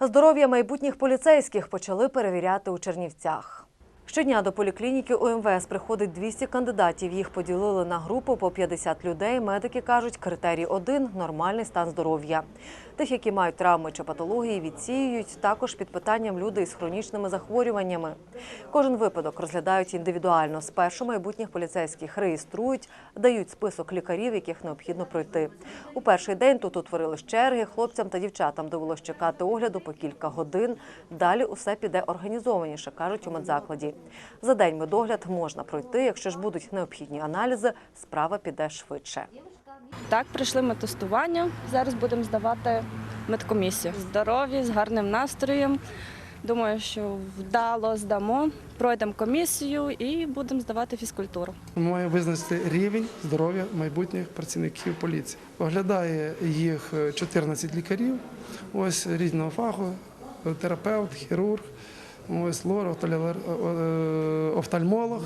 Здоров'я майбутніх поліцейських почали перевіряти у Чернівцях. Щодня до поліклініки УМВС приходить 200 кандидатів. Їх поділили на групу по 50 людей. Медики кажуть, критерій один – нормальний стан здоров'я. Тих, які мають травми чи патології, відсіюють. Також під питанням люди із хронічними захворюваннями. Кожен випадок розглядають індивідуально. Спершу майбутніх поліцейських реєструють, дають список лікарів, яких необхідно пройти. У перший день тут утворились черги. Хлопцям та дівчатам довелось чекати огляду по кілька годин. Далі усе піде організованіше, кажуть у медзакладі. За день медогляд можна пройти. Якщо ж будуть необхідні аналізи, справа піде швидше. Так, прийшли ми тестування. Зараз будемо здавати медкомісію. Здорові, з гарним настроєм. Думаю, що вдало здамо, пройдемо комісію і будемо здавати фізкультуру. Має визначити рівень здоров'я майбутніх працівників поліції. Оглядає їх 14 лікарів, ось різного фаху, терапевт, хірург, ось лор, офтальмолог.